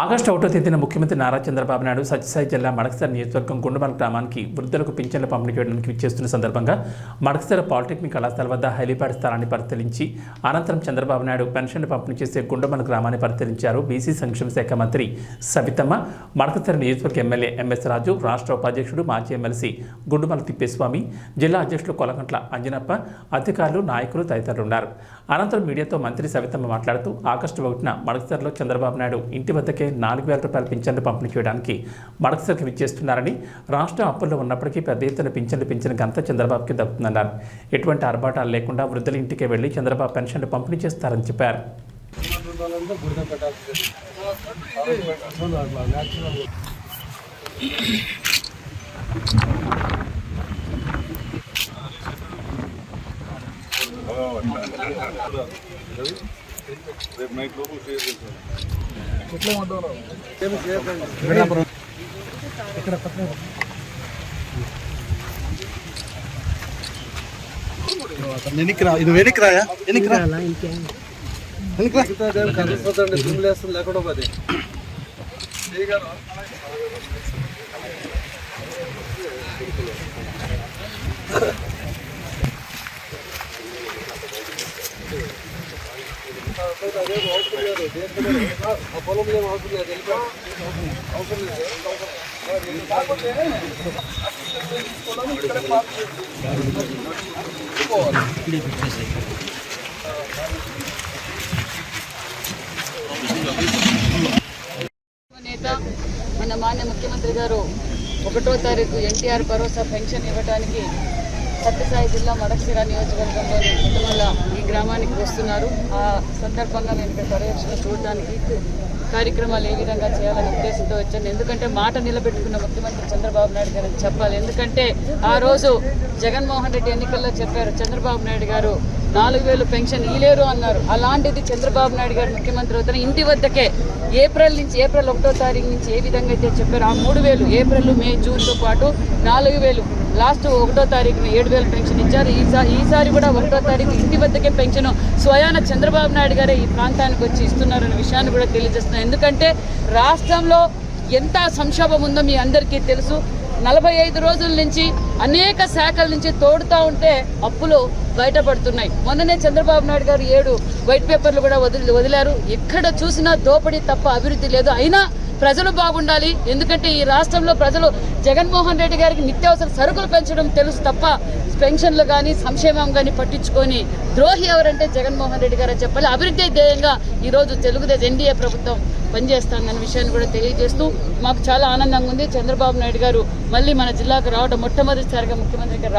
August ఒకటో తేదీన ముఖ్యమంత్రి నారా చంద్రబాబు నాయుడు సత్యసాయి జిల్లా మడకసర నియోజకవర్గం గుండుమల గ్రామానికి వృద్ధులకు పింఛన్లు పంపిణీ చేయడానికి విచ్చేస్తున్న సందర్భంగా మడకసర పాలిటెక్నిక్ కళాశాల వద్ద హెలీప్యాడ్ స్థలాన్ని పరిశీలించి అనంతరం చంద్రబాబు నాయుడు పెన్షన్లు పంపిణీ చేసే గుండుమల గ్రామాన్ని పరిశీలించారు బీసీ సంక్షేమ శాఖ మంత్రి సవితమ్మ. మడకసర నియోజకవర్గ ఎమ్మెల్యే ఎంఎస్ రాజు రాష్ట్ర ఉపాధ్యక్షుడు మాజీ ఎమ్మెల్సీ గుండుమల తిప్పేస్వామి జిల్లా అధ్యక్షులు కొలగంట్ల అంజనప్ప అధికారులు నాయకులు తదితరులు ఉన్నారు. అనంతరం మీడియాతో మంత్రి సవితమ్మ మాట్లాడుతూ ఆగస్టు ఒకటిన మడకసరలో చంద్రబాబు నాయుడు ఇంటి వద్దకి నాలుగు వేల రూపాయల పింఛన్లు పంపిణీ చేయడానికి మడకసరికి విచ్చేస్తున్నారని రాష్ట్రం అప్పుల్లో ఉన్నప్పటికీ పెద్ద ఎత్తున పింఛన్లు పెంచిన ఘనత చంద్రబాబుకి దక్కుతుందన్నారు ఎటువంటి ఆర్భాటాలు లేకుండా వృద్ధుల ఇంటికే వెళ్ళి చంద్రబాబు పెన్షన్లు పంపిణీ చేస్తారని చెప్పారు రేపు నైట్ లోపు క్లియర్ చేస్తాను వెనక్కి రా ఇది వెనక్కి రాయా వెనక్కి రా లేకుండా పోతే పొలం అవసరం లేదు వెళ్ళిపో. అవసరం లేదు నేత మన మాన్య ముఖ్యమంత్రి గారు ఒకటో తారీఖు ఎన్టీఆర్ భరోసా పెన్షన్ ఇవ్వడానికి సత్యసాయి జిల్లా మడక్సిర నియోజకవర్గంలోని కుటుంబాల ఈ గ్రామానికి వస్తున్నారు. ఆ సందర్భంగా నేను ఇక్కడ పర్యవేక్షణ చూడడానికి కార్యక్రమాలు ఏ విధంగా చేయాలనే ఉద్దేశంతో వచ్చాను. ఎందుకంటే మాట నిలబెట్టుకున్న ముఖ్యమంత్రి చంద్రబాబు నాయుడు గారు చెప్పాలి. ఎందుకంటే ఆ రోజు జగన్మోహన్ రెడ్డి ఎన్నికల్లో చెప్పారు చంద్రబాబు నాయుడు గారు నాలుగు వేలు పెన్షన్ ఇలేరు అన్నారు. అలాంటిది చంద్రబాబు నాయుడు గారు ముఖ్యమంత్రి అవుతారు ఇంటి వద్దకే ఏప్రిల్ నుంచి ఏప్రిల్ ఒకటో తారీఖు నుంచి ఏ విధంగా అయితే చెప్పారో ఆ మూడు వేలు ఏప్రిల్ మే జూన్తో పాటు నాలుగు వేలు. లాస్ట్ ఒకటో తారీఖున ఏడు వేలు పెన్షన్ ఇచ్చారు. ఈసారి ఈసారి కూడా ఒకటో తారీఖు ఇంటి వద్దకే పెన్షన్ స్వయాన చంద్రబాబు నాయుడు గారే ఈ ప్రాంతానికి వచ్చి ఇస్తున్నారనే విషయాన్ని కూడా తెలియజేస్తున్నారు ఎందుకంటే రాష్ట్రంలో ఎంత సంక్షోభం ఉందో మీ అందరికీ తెలుసు. నలభై ఐదు రోజుల నుంచి అనేక శాఖల నుంచి తోడుతూ ఉంటే అప్పులు బయటపడుతున్నాయి. మొన్ననే చంద్రబాబు నాయుడు గారు ఏడు వైట్ పేపర్లు కూడా వదిలి వదిలారు. ఎక్కడ చూసినా దోపిడీ తప్ప అభివృద్ధి లేదు. అయినా ప్రజలు బాగుండాలి. ఎందుకంటే ఈ రాష్ట్రంలో ప్రజలు జగన్మోహన్ రెడ్డి గారికి నిత్యావసర సరుకులు పెంచడం తెలుసు తప్ప పెన్షన్లు కానీ సంక్షేమం కానీ పట్టించుకొని ద్రోహి ఎవరంటే జగన్మోహన్ రెడ్డి గారే చెప్పాలి. అభివృద్ధి ధ్యేయంగా ఈరోజు తెలుగుదేశం ఎన్డీఏ ప్రభుత్వం పనిచేస్తానన్న విషయాన్ని కూడా తెలియజేస్తూ మాకు చాలా ఆనందంగా ఉంది. చంద్రబాబు నాయుడు గారు మళ్ళీ మన జిల్లాకు రావడం మొట్టమొదటి మొట్టమొదటిసారిగా ముఖ్యమంత్రికి